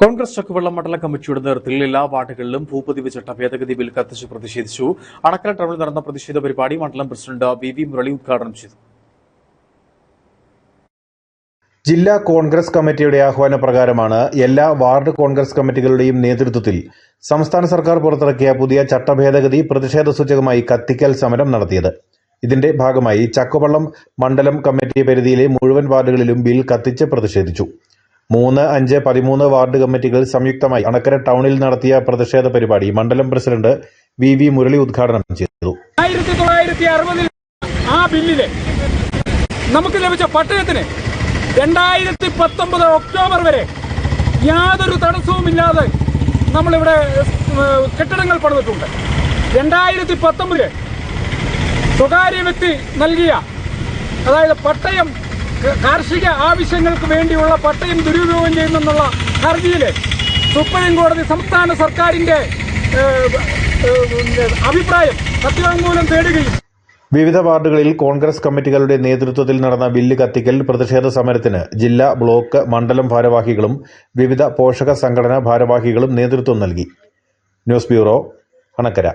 കോൺഗ്രസ് ചക്കുവെള്ളം മണ്ഡല കമ്മിറ്റിയുടെ നേതൃത്വത്തിൽ എല്ലാ വാർഡുകളിലും ഭൂപതിവ് ചട്ട ഭേദഗതി ബിൽ കത്തിച്ച് പ്രതിഷേധിച്ചു. അണക്കര ടൗണിൽ നടന്ന പ്രതിഷേധ പരിപാടി മണ്ഡലം പ്രസിഡന്റ് വി വി മുരളി ഉദ്ഘാടനം ചെയ്തു. ജില്ലാ കോൺഗ്രസ് കമ്മിറ്റിയുടെ ആഹ്വാന പ്രകാരമാണ് എല്ലാ വാർഡ് കോൺഗ്രസ് കമ്മിറ്റികളുടെയും നേതൃത്വത്തിൽ സംസ്ഥാന സർക്കാർ പുറത്തിറക്കിയ പുതിയ ചട്ടഭേദഗതി പ്രതിഷേധ സൂചകമായി കത്തിക്കൽ സമരം നടത്തിയത്. ഇതിന്റെ ഭാഗമായി ചക്കുവള്ളം മണ്ഡലം കമ്മിറ്റി പരിധിയിലെ മുഴുവൻ വാർഡുകളിലും ബിൽ കത്തിച്ച് പ്രതിഷേധിച്ചു. മൂന്ന് അഞ്ച് പതിമൂന്ന് വാർഡ് കമ്മിറ്റികൾ സംയുക്തമായി അണക്കര ടൗണിൽ നടത്തിയ പ്രതിഷേധ പരിപാടി മണ്ഡലം പ്രസിഡന്റ് വി വി മുരളി ഉദ്ഘാടനം ചെയ്തു. ആയിരത്തി തൊള്ളായിരത്തി അറുപതിൽ ആ ബില്ലിൽ നമുക്ക് ലഭിച്ച പട്ടയത്തിന് രണ്ടായിരത്തി പത്തൊമ്പത് ഒക്ടോബർ വരെ യാതൊരു തടസ്സവുമില്ലാതെ നമ്മളിവിടെ കെട്ടിടങ്ങൾ പണിതിട്ടുണ്ട്. രണ്ടായിരത്തി പത്തൊമ്പതിൽ സ്വകാര്യ വ്യക്തി നൽകിയ അതായത് പട്ടയം കാർഷിക ആവശ്യങ്ങൾക്ക് വേണ്ടിയുള്ള പട്ടയം ദുരുപയോഗം ചെയ്യുന്നെന്നുള്ള ഹർജിയിൽ സുപ്രീം കോടതി സംസ്ഥാന സർക്കാരിന്റെ അഭിപ്രായം സത്യവാങ്മൂലം തേടുകയും വിവിധ വാർഡുകളിൽ കോൺഗ്രസ് കമ്മിറ്റികളുടെ നേതൃത്വത്തിൽ നടന്ന ബില്ല് കത്തിക്കൽ പ്രതിഷേധ സമരത്തിന് ജില്ലാ ബ്ലോക്ക് മണ്ഡലം ഭാരവാഹികളും വിവിധ പോഷക സംഘടനാ ഭാരവാഹികളും നേതൃത്വം നൽകി. News bureau Anakkara.